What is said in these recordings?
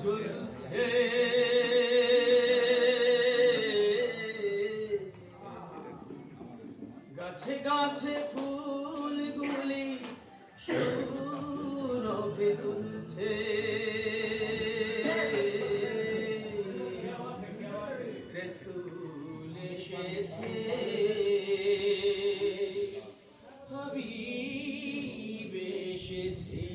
ঝুলছে। গাছে গাছে ফুলগুলি সৌরভে রসুল এসেছে। হাবিব এসেছে।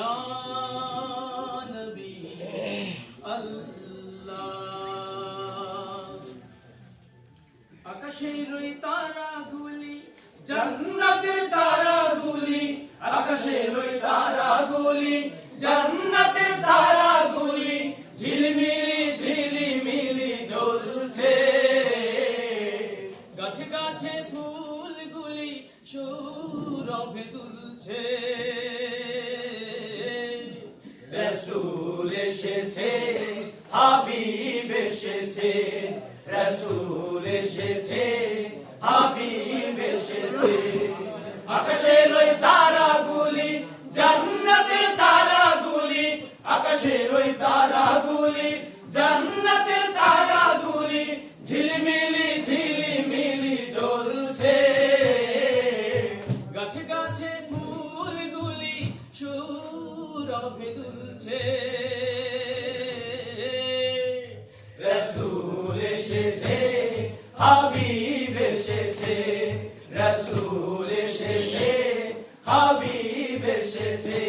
ইয়া নবী আল্লাহ আকাশের ওই তারাগুলি, জান্নাতের তারাগুলি, আকাশের ওই তারাগুলি, জান্নাতের তারাগুলি, ঝিলমিলি, ঝিলিমিলি জ্বলছে। গাছে গাছে ফুলগুলি সৌরভে দুলছে হাবিব এসেছে, রসুল এসেছে, হাবিব এসেছে। আকাশের ওই তারাগুলি, জান্নাতের তারাগুলি, আকাশের ওই তারাগুলি, জান্নাতের তারাগুলি, ঝিলমিলি, ঝিলিমিলি জ্বলছে। গাছে গাছে ফুলগুলি সৌরভে দুলছে। রসুল এসেছে, হাবিব এসেছে।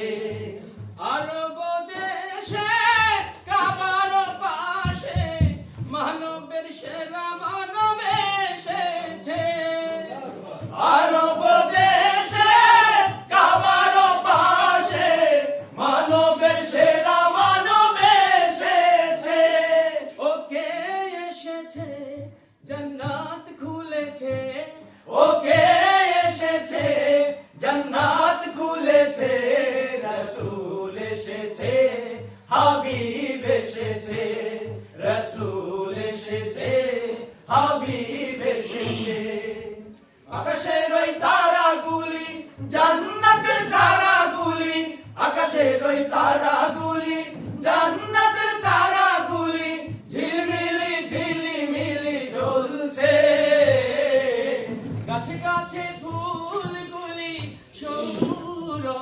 আরব দেশে, কাবার পাশে, মানবের সেরা মানব এসেছে। আরব দেশে, কাবার পাশে, মানবের সেরা মানব এসেছে। ওকে এসেছে, জান্নাত খুলেছে। খুলেছে রসুল এসেছে, হাবিব এসেছে, রসুল এসেছে, হাবিব এসেছে। আকাশের ওই তারাগুলি, জান্নাতের তারাগুলি, আকাশের ওই তারাগুলি, জান্নাতের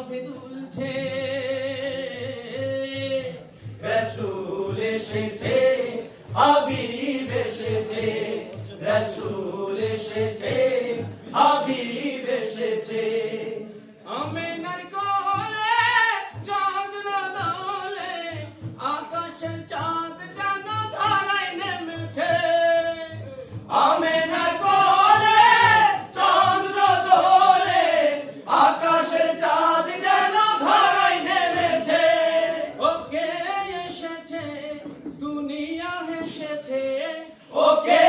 সৌরভে দুলছে। রসুল এসেছে হাবিব এসেছে। রসুল এসেছে হাবিব এসেছে। আমেনার ওকে